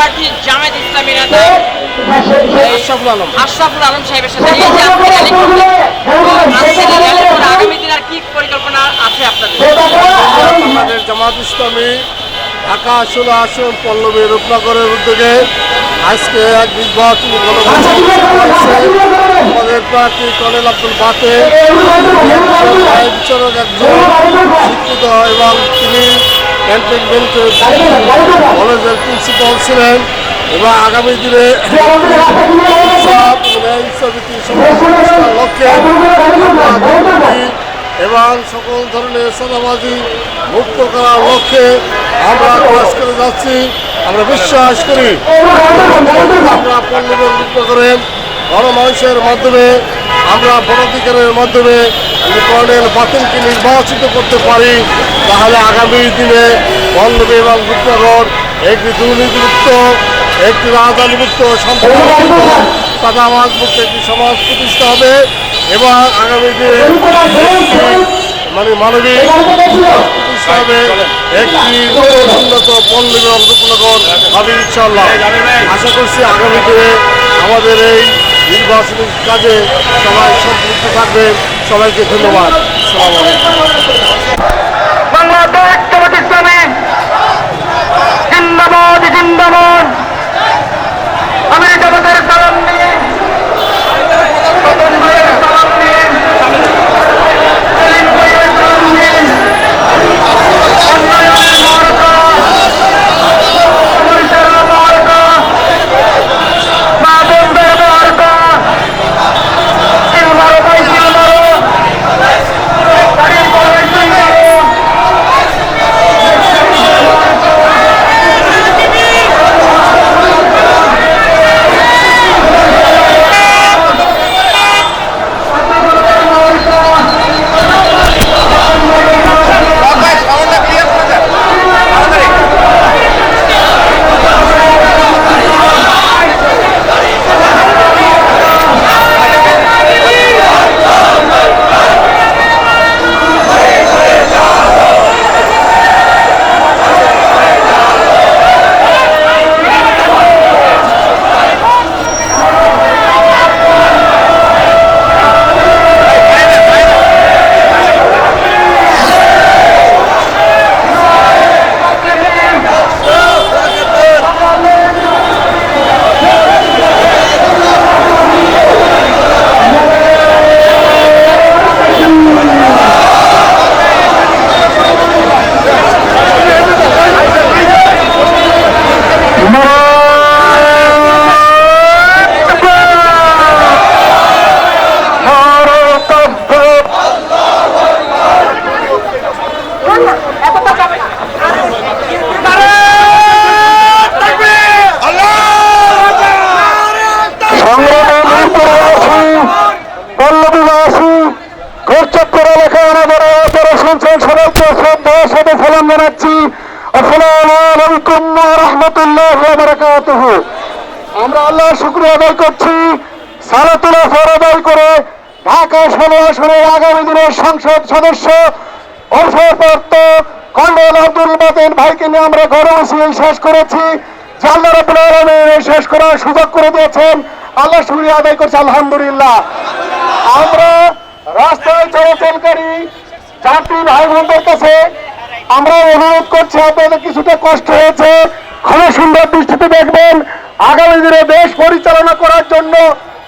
Party Jamaat ইসলামী আলম। আশরাফুল আলম সাহেবের সাথে এই যে আপনি র্যালি করলেন আগামী দিন আর কি পরিকল্পনা আছে আপনাদের? আমাদের জামায়াত ইসলামী ঢাকা আসলে আসন পল্লবী রূপনগরের উদ্যোগে আজকে এক নির্বাচনী আমাদের প্রার্থী কর্নেল আব্দুল বাতে বিচারক একজন শিক্ষিত এবং তিনি ক্যান্টনমেন্টের কলেজের প্রিন্সিপাল ছিলেন এবং আগামী দিনে লক্ষ্যে এবং সকল ধরনের সাদাবাজি মুক্ত করার লক্ষ্যে আমরা কাজ করে যাচ্ছি। আমরা বিশ্বাস করি আমরা পল্লবের মুক্ত করেন গণমানুষের মাধ্যমে, আমরা ভোটাধিকারের মাধ্যমে কর্নেল বাতিলকে নির্বাচিত করতে পারি, তাহলে আগামী দিনে পল্লবী এবং রূপনগর একটি দুর্নীতিমুক্ত, একটি রাজধানীমুক্ত সম্পূর্ণ মুক্ত একটি সমাজ প্রতিষ্ঠা হবে এবং আগামী দিনে মানে মানবিক প্রতিষ্ঠা হবে একটি উন্নত পল্লী এবং রূপনগর হবে ইনশাল্লাহ আশা করছি আগামী দিনে আমাদের এই নির্বাচনী কাজে সবাই সম্পৃক্ত থাকবে। সবাইকে ধন্যবাদ। জিন্দাবাদ জিন্দাবাদ। সালাম ষোলো আসনের আগামী দিনের সংসদ সদস্য অবসরপ্রাপ্ত কর্নেল আব্দুল বাতেন ভাইকে নিয়ে আমরা গণমাসিল শেষ করেছি। শেষ করার সুযোগ করে দিয়েছেন। আল্লাহ শুক্রিয়া আদায় করছি, আলহামদুলিল্লাহ। আমরা রাস্তায় চলাচলকারী যাত্রী ভাই বোনদের কাছে আমরা অনুরোধ করছি, আপনাদের কিছুটা কষ্ট হয়েছে। খুবই সুন্দর দৃষ্টিতে দেখবেন, আগামী দিনে দেশ পরিচালনা করার জন্য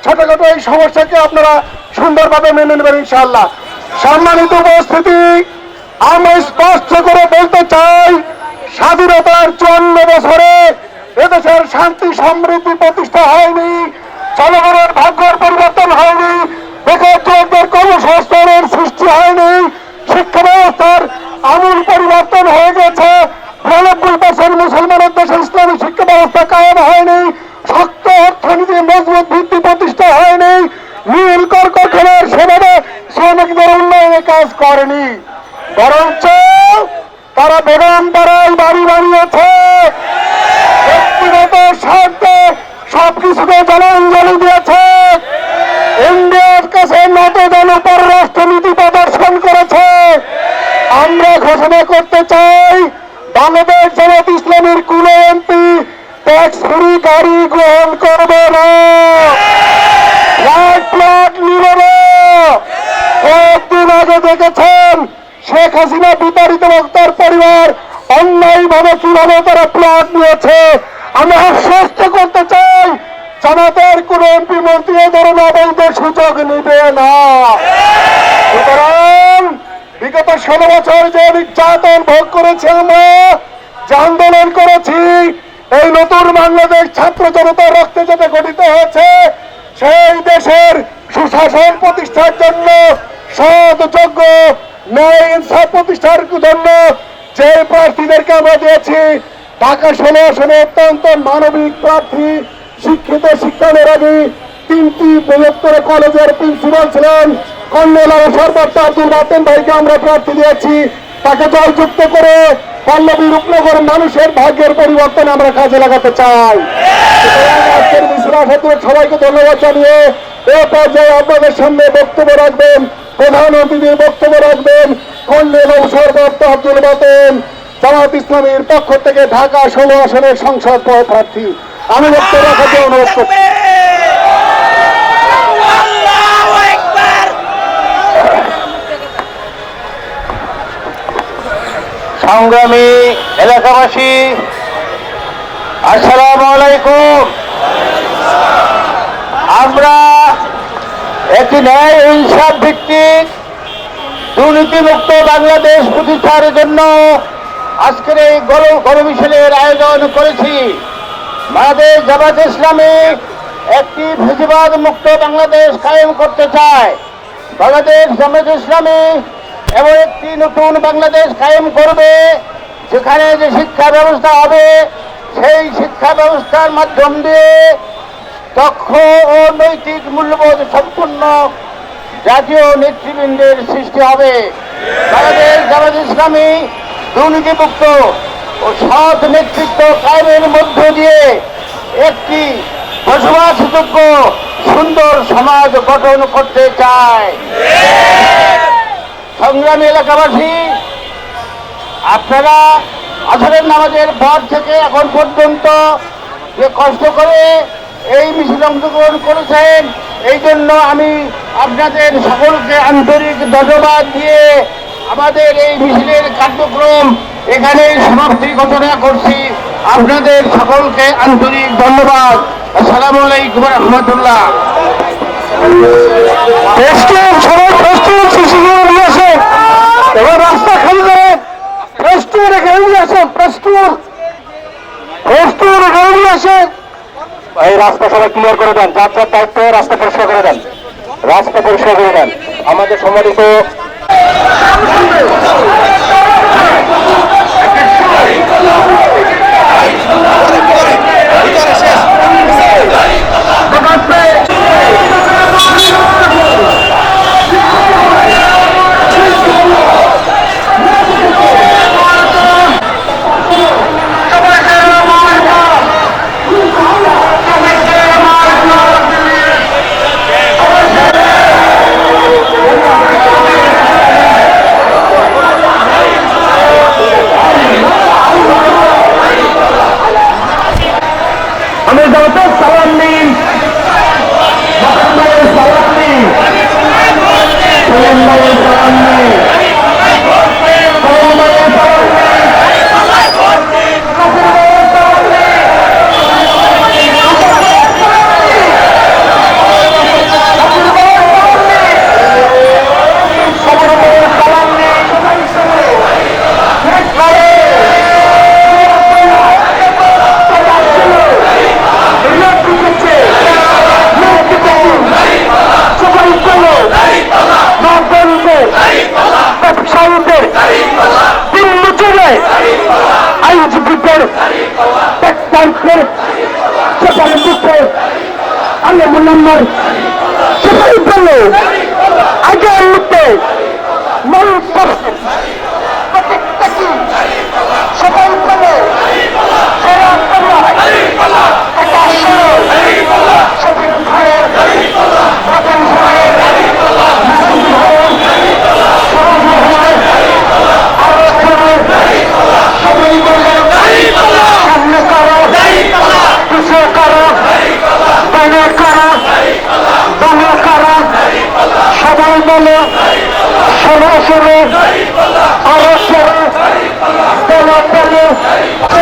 ছোটখাটো এই সমস্যাকে আপনারা সুন্দরভাবে মেনে নেবেন ইনশাআল্লাহ। সম্মানিত উপস্থিতি আমরা স্পষ্ট করে বলতে চাই, স্বাধীনতার চুয়ান্ন বছরে এদেশের শান্তি সমৃদ্ধি প্রতিষ্ঠা হয়নি, জনগণের ভাগ্যের পরিবর্তন হয়নি বেকার কর্মসংস্থানের সৃষ্টি হয়নি শিক্ষা ব্যবস্থার আমূল পরিবর্তন হয়ে গেছে নিরানব্বই বছর মুসলমানের দেশে ইসলামী শিক্ষা ব্যবস্থা কায়েম হয়নি শক্ত অর্থনীতি মজবুত ভিত্তি প্রতিষ্ঠা হয়নি নীল কর্কটের সেভাবে শ্রমিকদের উন্নয়নে কাজ করেনি। বরঞ্চ তারা বেগম পাড়ায় বাড়ি বানিয়েছে। ব্যক্তিগত স্বার্থে সবকিছুকে জলাঞ্জলি দিয়েছে। প্রদর্শন করেছে। ঘোষণা করতে চাই ইসলামের কোন এমপি ট্যাক্স ফ্রি গাড়ি গ্রহণ করবে না। শেখ হাসিনা বিতাড়িত এবং তার পরিবার অন্যায়ভাবে কীভাবে তারা প্লট নিয়েছে। আমি আশ্বস্ত করতে চাই, জামাতের কোন এমপি মন্ত্রী এ ধরনের সুযোগ নিবে না। সুতরাং বিগত ষোলো বছর যে নির্যাতন ভোগ করেছি আমরা, যে আন্দোলন করেছি, এই নতুন বাংলাদেশ ছাত্র জনতার রক্তে যেটা গঠিত হয়েছে, সেই দেশের সুশাসন প্রতিষ্ঠার জন্য সৎ, যোগ্য ন্যায় ইনসাফ প্রতিষ্ঠার জন্য যে প্রার্থীদেরকে আমরা দিয়েছি, ঢাকা ষোলো আসনে অত্যন্ত মানবিক প্রার্থী, শিক্ষিত শিক্ষানুরাগী, তিনটি বৃহত্তর কলেজের প্রিন্সিপাল ছিলেন কর্নেল সর্বোচ্চ আব্দুল বাতেন ভাইকে আমরা প্রার্থী দিয়েছি। তাকে জয়যুক্ত করে পল্লবী রূপনগর মানুষের ভাগ্যের পরিবর্তন আমরা কাজে লাগাতে চাই। আজকের মিশ্রা সবাইকে ধন্যবাদ জানিয়ে এ পর্যায়ে আপনাদের সামনে বক্তব্য রাখবেন প্রধান অতিথির বক্তব্য রাখবেন কর্নেল সর্বোচ্চ আব্দুল বাতেন জামাত ইসলামীর পক্ষ থেকে ঢাকা ষোলো আসনের সংসদ প্রার্থী আমি বক্তব্য রাখাতে অনুরোধ করছি। সংগ্রামী এলাকাবাসী আসসালামু আলাইকুম। আমরা একটি ন্যায় ইনসাফ ভিত্তিক দুর্নীতিমুক্ত বাংলাদেশ প্রতিষ্ঠার জন্য আজকের এই গণ গণমিশনের আয়োজন করেছি। বাংলাদেশ জামাত ইসলামী একটি ফেসিবাদ মুক্ত বাংলাদেশ কায়েম করতে চায়। বাংলাদেশ জামাত ইসলামী এমন একটি নতুন বাংলাদেশ কায়েম করবে, যেখানে যে শিক্ষা ব্যবস্থা হবে, সেই শিক্ষা ব্যবস্থার মাধ্যম দিয়ে দক্ষ ও নৈতিক মূল্যবোধ সম্পন্ন জাতীয় নেতৃবৃন্দের সৃষ্টি হবে। জামাত ইসলামী দুর্নীতিমুক্ত ও সৎ নেতৃত্ব কায়েমের মধ্য দিয়ে একটি বসবাসযোগ্য, সুন্দর সমাজ গঠন করতে চায়। সংগ্রামী এলাকাবাসী, আপনারা আসরের নামাজের পর থেকে এখন পর্যন্ত যে কষ্ট করে এই মিছিল অংশগ্রহণ করেছেন। এই জন্য আমি আপনাদের সকলকে আন্তরিক ধন্যবাদ দিয়ে আমাদের এই মিছিলের কার্যক্রম এখানে সমাপ্তি ঘোষণা করছি। আপনাদের সকলকে আন্তরিক ধন্যবাদ। আসসালামু আলাইকুম রহমতুল্লাহ। এবার রাস্তা খালি আসেন এই রাস্তা সবাই ক্লিয়ার করে দেন, যার যার দায়িত্ব রাস্তা পরিষ্কার করে দেন। রাস্তা পরিষ্কার করে দেন। আমাদের সম্মানিত আমি টেক্সটাইলসের সেখানে দুঃখে আলে মুনাম্মর সেখানে বলল। আগে মুহূর্তে মানুষ Hey!